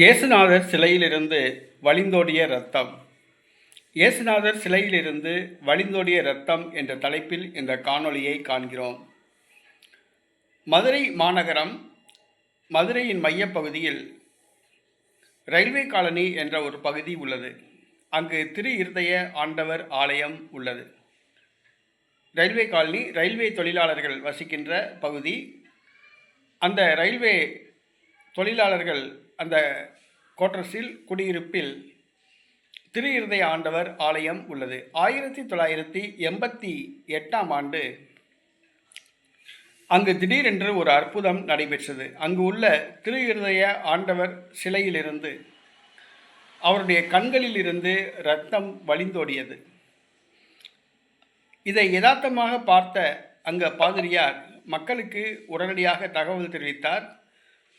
இயேசுநாதர் சிலையிலிருந்து வழிந்தோடிய இரத்தம். இயேசுநாதர் சிலையிலிருந்து வழிந்தோடிய இரத்தம் என்ற தலைப்பில் இந்த காணொளியை காண்கிறோம். மதுரை மாநகரம் மதுரையின் மையப்பகுதியில் ரயில்வே காலனி என்ற ஒரு பகுதி உள்ளது. அங்கு திரு இருதய ஆண்டவர் ஆலயம் உள்ளது. ரயில்வே காலனி ரயில்வே தொழிலாளர்கள் வசிக்கின்ற பகுதி. அந்த ரயில்வே தொழிலாளர்கள் அந்த கோட்டர்ஸில் குடியிருப்பில் திரு இருதய ஆண்டவர் ஆலயம் உள்ளது. ஆயிரத்தி தொள்ளாயிரத்தி எண்பத்தி எட்டாம் ஆண்டு அங்கு திடீரென்று ஒரு அற்புதம் நடைபெற்றது. அங்கு உள்ள திரு இருதய ஆண்டவர் சிலையிலிருந்து அவருடைய கண்களில் இருந்து ரத்தம் வழிந்தோடியது. இதை யதார்த்தமாக பார்த்த அங்க பாதிரியார் மக்களுக்கு உடனடியாக தகவல் தெரிவித்தார்.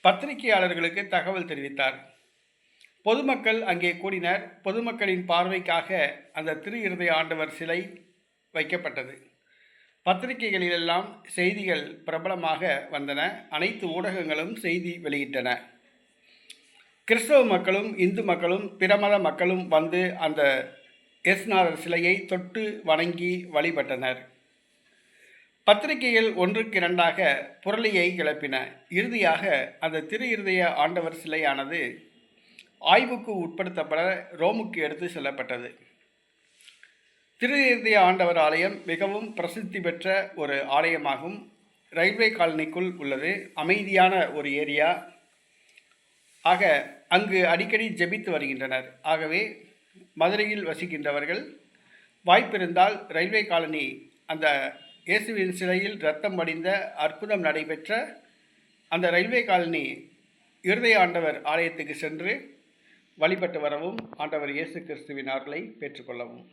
பத்திரிகையாளர்களுக்கு தகவல் தெரிவித்தார். பொதுமக்கள் அங்கே கூடினர். பொதுமக்களின் பார்வைக்காக அந்த திரு இருதய ஆண்டவர் சிலை வைக்கப்பட்டது. பத்திரிகைகளிலெல்லாம் செய்திகள் பிரபலமாக வந்தன. அனைத்து ஊடகங்களும் செய்தி வெளியிட்டன. கிறிஸ்தவ மக்களும் இந்து மக்களும் பிரமத மக்களும் வந்து அந்த எஸ்நாதர் சிலையை தொட்டு வணங்கி வழிபட்டனர். பத்திரிகைகள் ஒன்றுக்கு இரண்டாக புரளியை கிளப்பின. இறுதியாக அந்த திரு இருதய ஆண்டவர் சிலையானது ஆய்வுக்கு உட்படுத்தப்பட ரோமுக்கு எடுத்து செல்லப்பட்டது. திரு இருதய ஆண்டவர் ஆலயம் மிகவும் பிரசித்தி பெற்ற ஒரு ஆலயமாகும். ரயில்வே காலனிக்குள் உள்ளது. அமைதியான ஒரு ஏரியா. ஆக அங்கு அடிக்கடி ஜெபித்து வருகின்றனர். ஆகவே மதுரையில் வசிக்கின்றவர்கள் வாய்ப்பிருந்தால் ரயில்வே காலனி அந்த இயேசுவின் சிலையில் ரத்தம் வடிந்த அற்புதம் நடைபெற்ற அந்த ரயில்வே காலனி இருதய ஆண்டவர் ஆலயத்துக்கு சென்று வழிபட்டு வரவும் ஆண்டவர் இயேசு கிறிஸ்துவின் ஆற்றலை பெற்றுக்கொள்ளவும்.